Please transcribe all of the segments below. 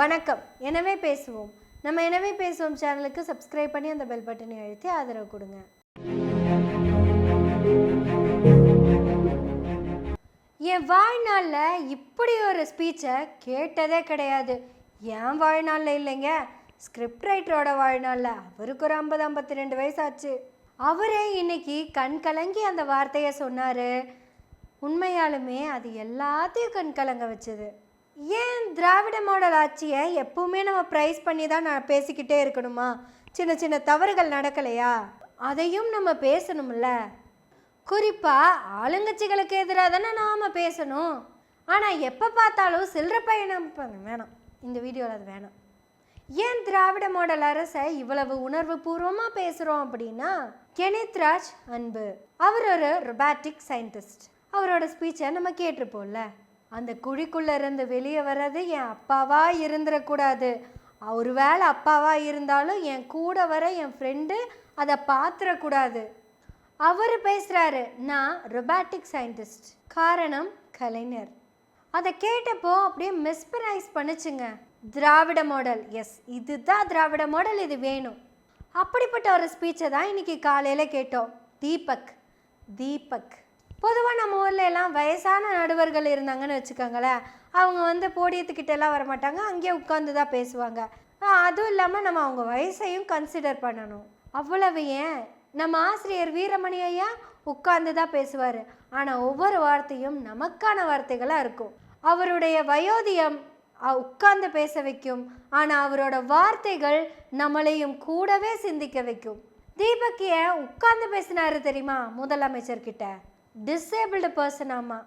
வணக்கம். எனவே பேசுவோம். நம்ம எனவே பேசுவோம் சேனலுக்கு சப்ஸ்கிரைப் பண்ணி அந்த பெல் பட்டனை அழுத்தி ஆதரவு கொடுங்க. என் வாழ்நாளில் இப்படி ஒரு ஸ்பீச்சை கேட்டதே கிடையாது. என் வாழ்நாளில் இல்லைங்க. ஸ்கிரிப்ட் ரைட்டரோட வாழ்நாளில் அவருக்கு ஒரு ஐம்பது ஐம்பத்தி ரெண்டு வயசாச்சு. அவரே இன்னைக்கு கண் கலங்கி அந்த வார்த்தையை சொன்னார். உண்மையாலுமே அது எல்லாத்தையும் கண் கலங்க வச்சது. ஏன் திராவிட மாடல் ஆட்சியை எப்பவுமே நம்ம ப்ரைஸ் பண்ணி தான் நான் பேசிக்கிட்டே இருக்கணுமா? சின்ன சின்ன தவறுகள் நடக்கலையா? அதையும் நம்ம பேசணும்ல. குறிப்பாக ஆளுங்கட்சிகளுக்கு எதிராக தானே நாம் பேசணும். ஆனால் எப்போ பார்த்தாலும் சில்லற பயணம் வேணாம். இந்த வீடியோவில் அது வேணாம். ஏன் திராவிட மாடல் அரசை இவ்வளவு உணர்வு பூர்வமாக பேசுகிறோம் அப்படின்னா கெனித்ராஜ் அன்பு. அவர் ஒரு ரொபாட்டிக் சயின்டிஸ்ட் அவரோட ஸ்பீச்சை நம்ம கேட்டிருப்போம்ல. அந்த குழிக்குள்ளேருந்து வெளியே வர்றது என் அப்பாவாக இருந்துடக்கூடாது ஒருவேளை அப்பாவாக இருந்தாலும் என் கூட வர என் ஃப்ரெண்டு அதை பார்த்துடக்கூடாது அவர் பேசுகிறாரு நான் ரொபாட்டிக் சயின்டிஸ்ட் காரணம் கலைஞர். அதை கேட்டப்போ அப்படியே மிஸ்பரைஸ் பண்ணுச்சுங்க. திராவிட மாடல் எஸ் இதுதான் திராவிட மாடல் இது வேணும். அப்படிப்பட்ட ஒரு ஸ்பீச்சை தான் இன்னைக்கு காலையில் கேட்டோம். தீபக். தீபக். பொதுவாக நம்ம ஊரில் எல்லாம் வயசான நடுவர்கள் இருந்தாங்கன்னு வச்சுக்கோங்களேன். அவங்க வந்து போடியத்துக்கிட்ட எல்லாம் வரமாட்டாங்க. அங்கேயே உட்காந்து தான் பேசுவாங்க. அதுவும் இல்லாமல் நம்ம அவங்க வயசையும் கன்சிடர் பண்ணணும். அவ்வளவு ஏன்? நம்ம ஆசிரியர் வீரமணி ஐயா உட்கார்ந்து தான் பேசுவார். ஆனால் ஒவ்வொரு வார்த்தையும் நமக்கான வார்த்தைகளாக இருக்கும். அவருடைய வயோதியம் உட்கார்ந்து பேச வைக்கும். ஆனால் அவரோட வார்த்தைகள் நம்மளையும் கூடவே சிந்திக்க வைக்கும். தீபக் ஏன் உட்கார்ந்து பேசினாரு தெரியுமா முதலமைச்சர்கிட்ட? டிசேபிள்டு பர்சன் ஆமா.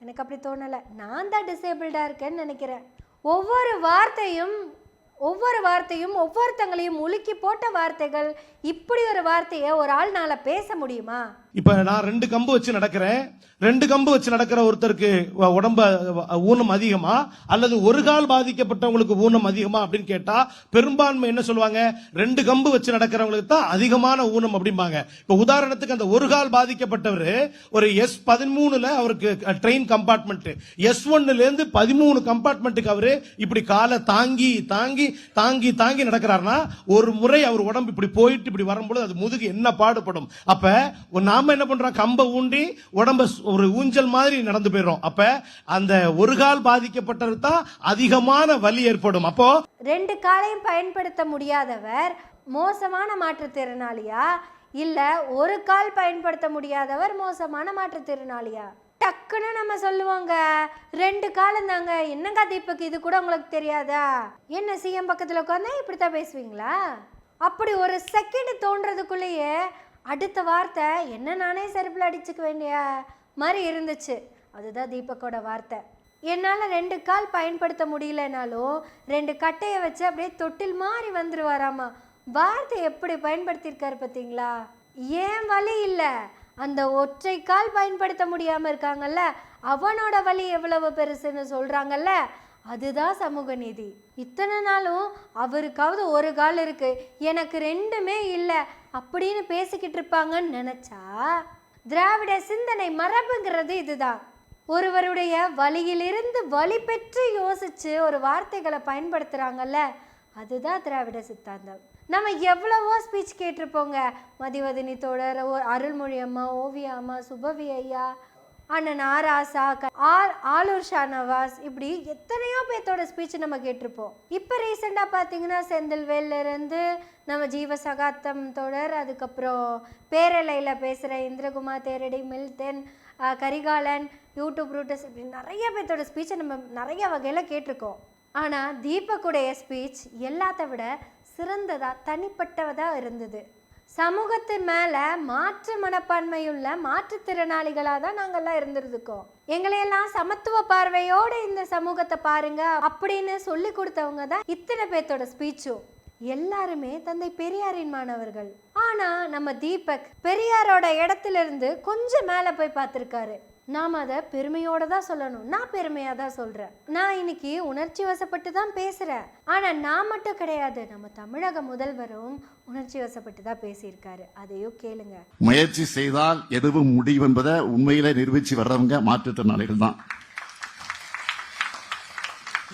எனக்கு அப்படி தோணலை. நான் தான் டிசேபிள்டாக இருக்கேன்னு நினைக்கிறேன். ஒவ்வொரு வார்த்தையும் ஒவ்வொரு வார்த்தையும் ஒவ்வொருத்தங்களையும் உலுக்கி போட்ட வார்த்தைகள் இப்படி ஒரு வார்த்தையை ஒரு ஆள்னால பேச முடியுமா? இப்ப நான் ரெண்டு கம்பு வச்சு நடக்கிறேன். ரெண்டு கம்பு வச்சு நடக்கிற ஒருத்தருக்கு வ- உடம்ப ஊனம் அதிகமா? அல்லது ஒரு கால் பாதிக்கப்பட்டவங்களுக்கு ஊனம் அதிகமா அப்படின்னு கேட்டா பெரும்பான்மை என்ன சொல்லுவாங்க? ரெண்டு கம்பு வச்சு நடக்கிறவங்களுக்கு தான் அதிகமான ஊனம் அப்படிம்பாங்க. இப்ப உதாரணத்துக்கு அந்த ஒரு கால் பாதிக்கப்பட்டவர் ஒரு எஸ் பதிமூணுல அவருக்கு ட்ரெயின் கம்பார்ட்மெண்ட் எஸ் ஒன்னுல இருந்து பதிமூணு கம்பார்ட்மெண்ட்டுக்கு அவரு இப்படி காலை தாங்கி தாங்கி தாங்கி தாங்கி நடக்கிறாருன்னா ஒரு முறை அவர் உடம்பு இப்படி போயிட்டு இப்படி வரும்போது அது முதுகு என்ன பாடுபடும்? அப்ப நாம என்ன பண்றோம்? கம்ப ஊண்டி உடம்ப ஒரு ஊஞ்சல் மாதிரி நடந்து போயிடும் அப்ப அந்த ஒரு கால் பாதிக்கப்பட்டது தான் அதிகமான வலி ஏற்படும். அப்போ ரெண்டு காலையும் பயன்படுத்த முடியாதவர் மோசமான மாற்றுத்திறனாளியா? இல்ல ஒரு கால் பயன்படுத்த முடியாதவர் மோசமான மாற்றுத்திறனாளியா? டக்குன்னு நம்ம சொல்லுவாங்க. ரெண்டு காலம் தாங்க. என்னங்க தீபக் இது கூட உங்களுக்கு தெரியாதா? என்ன சிஎம் பக்கத்துல உட்காந்தா இப்படித்தான் பேசுவீங்களா? அப்படி ஒரு செகண்ட் தோன்றதுக்குள்ளேயே அடுத்த வார்த்தை என்ன நானே செருப்பில் அடிச்சுக்க வேண்டிய மாதிரி இருந்துச்சு. அதுதான் தீபக்கோட வார்த்தை. என்னால் ரெண்டு கால் பயன்படுத்த முடியலனாலும் ரெண்டு கட்டையை வச்சு அப்படியே தொட்டில் மாதிரி வந்துருவாராமா. வார்த்தை எப்படி பயன்படுத்தியிருக்காரு பார்த்தீங்களா? ஏன் வலி இல்லை? அந்த ஒற்றை கால் பயன்படுத்த முடியாமல் இருக்காங்கல்ல அவனோட வலி எவ்வளவு பெருசுன்னு சொல்கிறாங்கல்ல அதுதான் சமூக நீதி. இத்தனை நாளும் அவருக்காவது ஒரு கால் இருக்கு. எனக்கு ரெண்டுமே இல்லை. அப்படின்னு பேசிக்கிட்டு இருப்பாங்கன்னு நினச்சா திராவிட சிந்தனை மரபுங்கிறது இதுதான். ஒருவருடைய வழியிலிருந்து வழி பெற்று யோசிச்சு ஒரு வார்த்தைகளை பயன்படுத்துகிறாங்கல்ல அதுதான் திராவிட சித்தாந்தம். நம்ம எவ்வளவோ ஸ்பீச் கேட்டிருப்போங்க. மதிவதினி தோழர் ஓ- அருள்மொழி அம்மா ஓவியா அம்மா சுபவி ஐயா அண்ணன் ஆராசா க- ஆர் ஆலூர் ஷானவாஸ் இப்படி எத்தனையோ பேர்த்தோட ஸ்பீச் நம்ம கேட்டிருப்போம். இப்போ ரீசெண்டாக பார்த்தீங்கன்னா செந்தில்வேல்லேருந்து நம்ம ஜீவ சகாத்தம் தொடர் அதுக்கப்புறம் பேரலையில் பேசுகிற இந்திரகுமார் தேரடி மில்டன் கரிகாலன் யூடியூப் ரூட்டஸ் இப்படி நிறைய பேர்த்தோட ஸ்பீச்சை நம்ம நிறைய வகையில் கேட்டிருக்கோம். ஆனால் தீபக்குடைய ஸ்பீச் எல்லாத்த விட சிறந்ததாக தனிப்பட்டதாக இருந்தது. சமூகத்து மேல மாற்று மனப்பான்மையுள்ள மாற்றுத்திறனாளிகளாக தான் நாங்கள்லாம் இருந்திருக்கோம் எங்களையெல்லாம் சமத்துவ பார்வையோடு இந்த சமூகத்தை பாருங்க அப்படின்னு சொல்லி கொடுத்தவங்க தான் இத்தனை பேர்த்தோட ஸ்பீச்சும் எல்லாருமே தந்தை பெரியாரின் மாணவர்கள். ஆனா நம்ம தீபக் பெரியாரோட இடத்துல இருந்து கொஞ்சம் மேல போய் பார்த்திருக்காரு. நாம் அதை பெருமையோட தான் சொல்லணும். நான் பெருமையாக தான் சொல்கிறேன் நான் இன்னைக்கு உணர்ச்சி வசப்பட்டு தான் பேசுகிறேன் ஆனால் நான் மட்டும் கிடையாது. நம்ம தமிழக முதல்வரும் உணர்ச்சி வசப்பட்டு தான் பேசியிருக்காரு. அதையும் கேளுங்க. முயற்சி செய்தால் எதுவும் முடியும் என்பதை உண்மையில நிரூபிச்சு வர்றவங்க மாற்றுத்திறனாளிகள் தான்.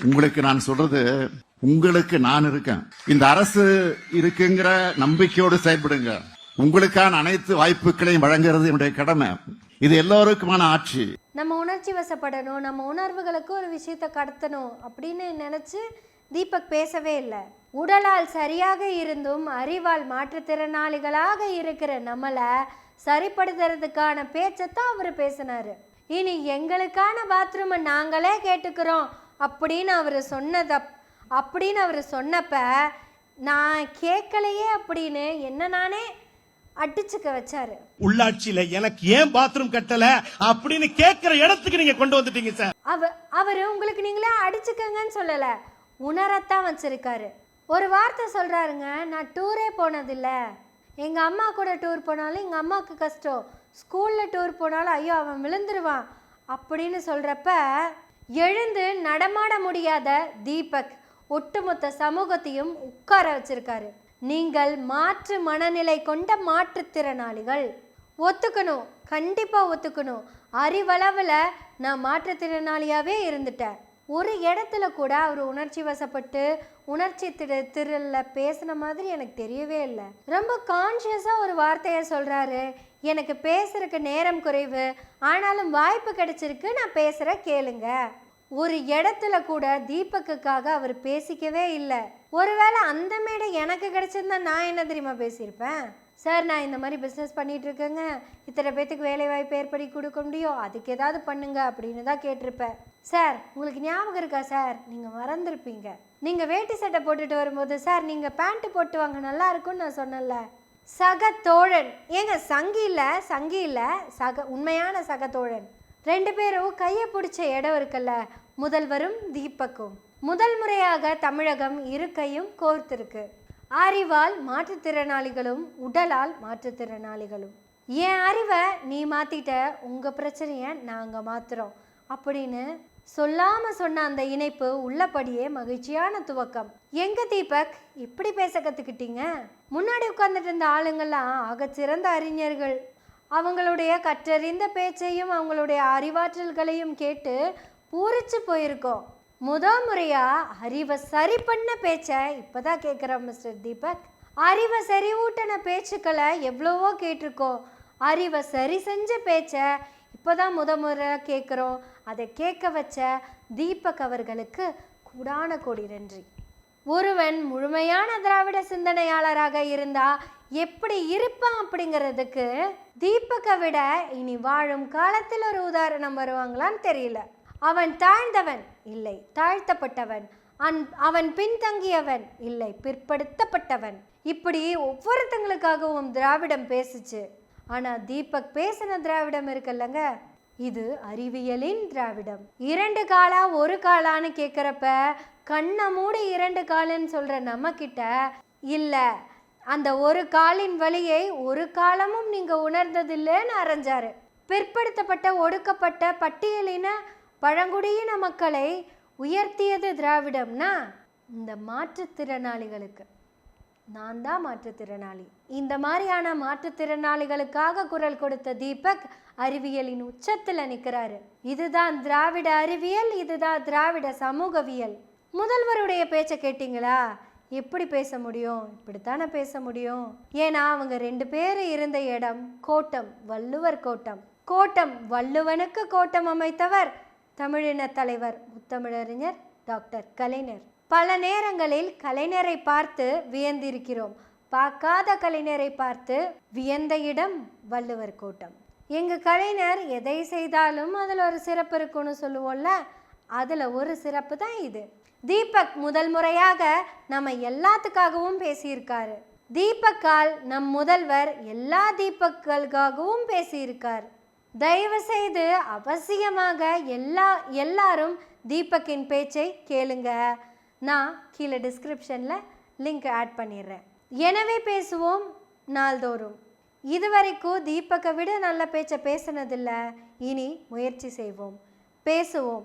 உங்களுக்கு நான் சொல்றது உங்களுக்கு நான் இருக்கேன். இந்த அரசு இருக்குங்கிற நம்பிக்கையோடு செயல்படுங்க. உங்களுக்கான அனைத்து வாய்ப்புகளையும் வழங்குறது என்னுடைய கடமை. இது எல்லோருக்குமான ஆட்சி. நம்ம உணர்ச்சி வசப்படணும் நம்ம உணர்வுகளுக்கு ஒரு விஷயத்தை கடத்தணும் அப்படின்னு நினச்சி தீபக் பேசவே இல்லை. உடலால் சரியாக இருந்தும் அறிவால் மாற்றுத்திறனாளிகளாக இருக்கிற நம்மளை சரிப்படுத்துறதுக்கான பேச்சைத்தான் அவர் பேசினாரு. இனி எங்களுக்கான பாத்ரூமை நாங்களே கேட்டுக்கிறோம் அப்படின்னு அவர் சொன்னத அப்படின்னு அவர் சொன்னப்ப நான் கேட்கலையே அப்படின்னு என்ன நானே அடிச்சுக்க வச்சாரு. உள்ளாட்சியில எனக்கு ஏன் பாத்ரூம் கட்டல அப்படின்னு கேட்கிற இடத்துக்கு நீங்க கொண்டு வந்துட்டீங்க சார் அவ அவர் உங்களுக்கு நீங்களே அடிச்சுக்கங்கன்னு சொல்லல. உணரத்தான் வச்சிருக்காரு. ஒரு வார்த்தை சொல்றாருங்க நான் டூரே போனதில்ல. எங்க அம்மா கூட டூர் போனாலும் எங்க அம்மாவுக்கு கஷ்டம். ஸ்கூல்ல டூர் போனாலும் ஐயோ அவன் விழுந்துருவான் அப்படின்னு சொல்றப்ப எழுந்து நடமாட முடியாத தீபக் ஒட்டுமொத்த சமூகத்தையும் உட்கார வச்சிருக்காரு. நீங்கள் மாற்று மனநிலை கொண்ட மாற்றுத்திறனாளிகள். ஒத்துக்கணும் கண்டிப்பாக ஒத்துக்கணும். அறிவளவில் நான் மாற்றுத்திறனாளியாகவே இருந்துட்டேன். ஒரு இடத்துல கூட அவர் உணர்ச்சி வசப்பட்டு உணர்ச்சி திரு திருளில் பேசின மாதிரி எனக்கு தெரியவே இல்லை. ரொம்ப கான்ஷியஸாக ஒரு வார்த்தையை சொல்கிறாரு எனக்கு பேசுறதுக்கு நேரம் குறைவு. ஆனாலும் வாய்ப்பு கிடைச்சிருக்கு நான் பேசுகிற கேளுங்க. ஒரு இடத்துல கூட தீபக்குக்காக அவர் பேசிக்கவே இல்லை. ஒருவேளை அந்த மேடை எனக்கு கிடைச்சிருந்தா நான் என்ன தெரியுமா பேசியிருப்பேன்? சார் நான் இந்த மாதிரி பிஸ்னஸ் பண்ணிகிட்டு இருக்கேங்க. இத்தனை பேத்துக்கு வேலை வாய்ப்பு ஏற்படி கொடுக்க முடியும். அதுக்கு ஏதாவது பண்ணுங்க அப்படின்னு தான் கேட்டிருப்பேன். சார் உங்களுக்கு ஞாபகம் இருக்கா சார்? நீங்கள் மறந்துருப்பீங்க. நீங்கள் வேட்டி சட்டை போட்டுட்டு வரும்போது சார் நீங்கள் பேண்ட்டு போட்டு வாங்க நல்லா இருக்கும்னு நான் சொன்னேன்ல. சக தோழன். ஏங்க சங்கி சங்கியில் சங்கி சக உண்மையான சக தோழன். ரெண்டு பேரும் கையை பிடிச்ச இடம் இருக்குல்ல முதல்வரும் தீபக்கும். முதல் முறையாக தமிழகம் இரு கையும் கோர்த்திருக்கு. அறிவால் மாற்றுத்திறனாளிகளும் உடலால் மாற்றுத்திறனாளிகளும். என் அறிவை நீ மாத்திட்ட உங்க பிரச்சனைய நாங்க மாத்துறோம் அப்படின்னு சொல்லாம சொன்ன அந்த இணைப்பு உள்ளபடியே மகிழ்ச்சியான துவக்கம். எங்க தீபக் இப்படி பேச கத்துக்கிட்டீங்க? முன்னாடி உட்கார்ந்துட்டு இருந்த ஆளுங்கள்லாம் ஆக சிறந்த அறிஞர்கள். அவங்களுடைய கற்றறிந்த பேச்சையும் அவங்களுடைய அறிவாற்றல்களையும் கேட்டு பூரிச்சு போயிருக்கோம். முத முறையா அறிவை சரி பண்ண பேச்சை இப்பதான் கேட்குறோம் மிஸ்டர் தீபக். அறிவை சரிவூட்டின பேச்சுக்களை எவ்வளவோ கேட்டிருக்கோம். அறிவை சரி செஞ்ச பேச்சை இப்போதான் முத முறை கேட்குறோம். அதை கேட்க வச்ச தீபக் அவர்களுக்கு கூடான கோடி நன்றி. ஒருவன் முழுமையான திராவிட சிந்தனையாளராக இருந்தால் எப்படி இருப்பான் அப்படிங்கிறதுக்கு தீபக்கை விட இனி வாழும் காலத்தில் ஒரு உதாரணம் வருவாங்களான்னு தெரியல. அவன் தாழ்ந்தவன் இல்லை தாழ்த்தப்பட்டவன். அன் அவன் பின்தங்கியவன் இல்லை பிற்படுத்தப்பட்டவன். இப்படி ஒவ்வொருத்தங்களுக்காகவும் திராவிடம் பேசுச்சு. ஆனால் தீபக் பேசின திராவிடம் இருக்குல்லங்க. இது அறிவியலின் திராவிடம். இரண்டு காலா ஒரு காலான்னு கேட்குறப்ப கண்ணை மூடி இரண்டு காலுன்னு சொல்கிற நம்மக்கிட்ட இல்லை அந்த ஒரு காலின் வழியை ஒரு காலமும் நீங்கள் உணர்ந்ததில்லைன்னு அரைஞ்சாரு. பிற்படுத்தப்பட்ட ஒடுக்கப்பட்ட பட்டியலின பழங்குடியின மக்களை உயர்த்தியது திராவிடம்னா இந்த மாற்றுத்திறனாளிகளுக்கு. நான் தான் மாற்றுத்திறனாளி. இந்த மாதிரியான மாற்றுத்திறனாளிகளுக்காக குரல் கொடுத்த தீபக் அறிவியலின் உச்சத்தில் நிற்கிறாரு இதுதான் திராவிட அறிவியல் இதுதான் திராவிட சமூகவியல். முதல்வருடைய பேச்சை கேட்டிங்களா? எப்படி பேச முடியும் இப்படித்தானே பேச முடியும்? ஏன்னா அவங்க ரெண்டு பேர் இருந்த இடம் கோட்டம் வள்ளுவர் கோட்டம். கோட்டம் வள்ளுவனுக்கு கோட்டம் அமைத்தவர் தமிழின தலைவர் முத்தமிழறிஞர் டாக்டர் கலைஞர். பல நேரங்களில் கலைஞரை பார்த்து வியந்திருக்கிறோம். பார்க்காத கலைஞரை பார்த்து வியந்த இடம் வள்ளுவர் கோட்டம். எங்க கலைஞர் எதை செய்தாலும் அதில் ஒரு சிறப்பு இருக்குன்னு சொல்லுவோம்ல? அதில் ஒரு சிறப்பு தான் இது. தீபக் முதல் முறையாக நம்ம எல்லாத்துக்காகவும் பேசியிருக்காரு. தீபக்கால் நம் முதல்வர் எல்லா தீபக்களுக்காகவும் பேசியிருக்கார். தயவு செய்து அவசியமாக எல்லா எல்லாரும் தீபக்கின் பேச்சை கேளுங்க. நான் கீழே டிஸ்கிரிப்ஷனில் லிங்க் ஆட் பண்ணிடுறேன். எனவே பேசுவோம் நாள்தோறும். இதுவரைக்கும் தீபக்கை விட நல்ல பேச்சை பேசினதில்லை. இனி முயற்சி செய்வோம். பேசுவோம்.